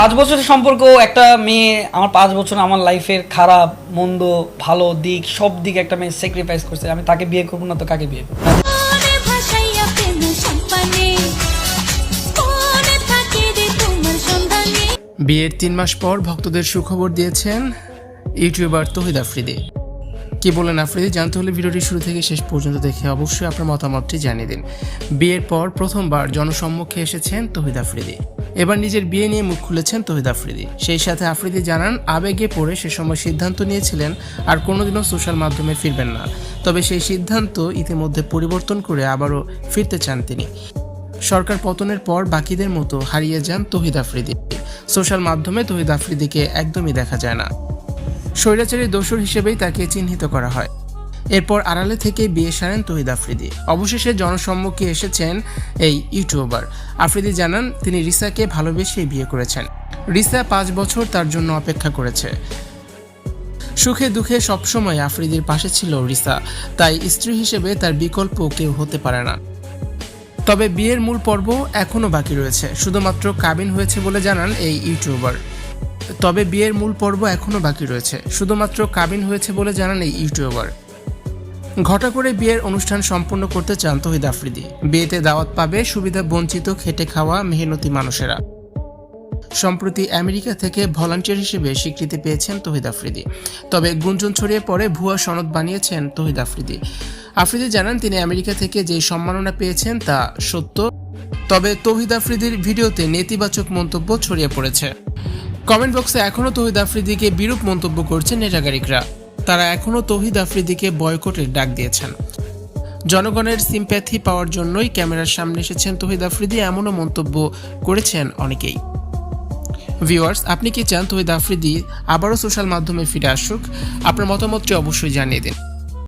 পাঁচ বছরের সম্পর্ক একটা মেয়ে আমার পাঁচ বছর আমার লাইফের খারাপ মন্দ ভালো দিক সব দিক একটা মেয়ে স্যাক্রিফাইস করছে। আমি তাকে বিয়ে করব না তো কাকে বিয়ে করব? বিয়ের তিন মাস পর ভক্তদের সুখবর দিয়েছেন ইউটিউবার তহিদ আফ্রিদি। কি বলেন আফ্রিদি? জানতে হলে ভিডিওটি শুরু থেকে শেষ পর্যন্ত দেখে অবশ্যই আপনার মতামতটি জানিয়ে দিন। বিয়ের পর প্রথমবার জনসম্মুখে এসেছেন তহিদ আফ্রিদি। এবার নিজের বিয়ে নিয়ে মুখ খুলেছেন তহিদ আফ্রিদি। সেই সাথে আফ্রিদি জানান, আবেগে পড়ে সে সময় সিদ্ধান্ত নিয়েছিলেন আর কোনোদিনও সোশ্যাল মাধ্যমে ফিরবেন না। তবে সেই সিদ্ধান্ত ইতিমধ্যে পরিবর্তন করে আবারও ফিরতে চান তিনি। সরকার পতনের পর বাকিদের মতো হারিয়ে যান তহিদ আফ্রিদি। সোশ্যাল মাধ্যমে তহিদ আফ্রিদিকে একদমই দেখা যায় না। স্বৈরাচারী দোসর হিসেবেই তাকে চিহ্নিত করা হয়। এরপর আড়ালে থেকে বিয়ে সারেন তহিদ আফ্রিদি। অবশেষে জনসম্মুখে এসেছেন এই ইউটিউবার। আফ্রিদি জানান, তিনি রিসাকে ভালোবেসেই বিয়ে করেছেন। রিসা পাঁচ বছর তার জন্য অপেক্ষা করেছে। সুখে দুঃখে সবসময় আফ্রিদির পাশে ছিল রিসা। তাই স্ত্রী হিসেবে তার বিকল্প কেউ হতে পারে না। তবে বিয়ের মূল পর্ব এখনও বাকি রয়েছে। শুধুমাত্র কাবিন হয়েছে বলে জানান এই ইউটিউবার। তবে বিয়ের মূল পর্ব এখনও বাকি রয়েছে। শুধুমাত্র কাবিন হয়েছে বলে জানান এই ইউটিউবার। ঘটা করে বিয়ের অনুষ্ঠান সম্পন্ন করতে চান তহিদ আফ্রিদি। বিয়েতে দাওয়াত পাবে সুবিধা বঞ্চিত, খেটে খাওয়া মেহনতি মানুষেরা। সম্প্রতি আমেরিকা থেকে ভলান্টিয়ার হিসেবে স্বীকৃতি পেয়েছেন তহিদ আফ্রিদি। তবে গুঞ্জন ছড়িয়ে পড়ে ভুয়া সনদ বানিয়েছেন তহিদ আফ্রিদি। আফ্রিদি জানান, তিনি আমেরিকা থেকে যে সম্মাননা পেয়েছেন তা সত্য। তবে তহিদ আফ্রিদির ভিডিওতে নেতিবাচক মন্তব্য ছড়িয়ে পড়েছে। কমেন্ট বক্সে এখনও তহিদ আফ্রিদিকে বিরূপ মন্তব্য করছেন নেটাগারিকরা। তারা এখনও তহিদ আফ্রিদিকে বয়কটের ডাক দিয়েছেন। জনগণের সিম্প্যাথি পাওয়ার জন্যই ক্যামেরার সামনে এসেছেন তহিদ আফ্রিদি, এমনও মন্তব্য করেছেন অনেকেই। ভিউয়ার্স, আপনি কি চান তহিদ আফ্রিদি আবারও সোশ্যাল মাধ্যমে ফিরে আসুক? আপনার মতামতটি অবশ্যই জানিয়ে দিন।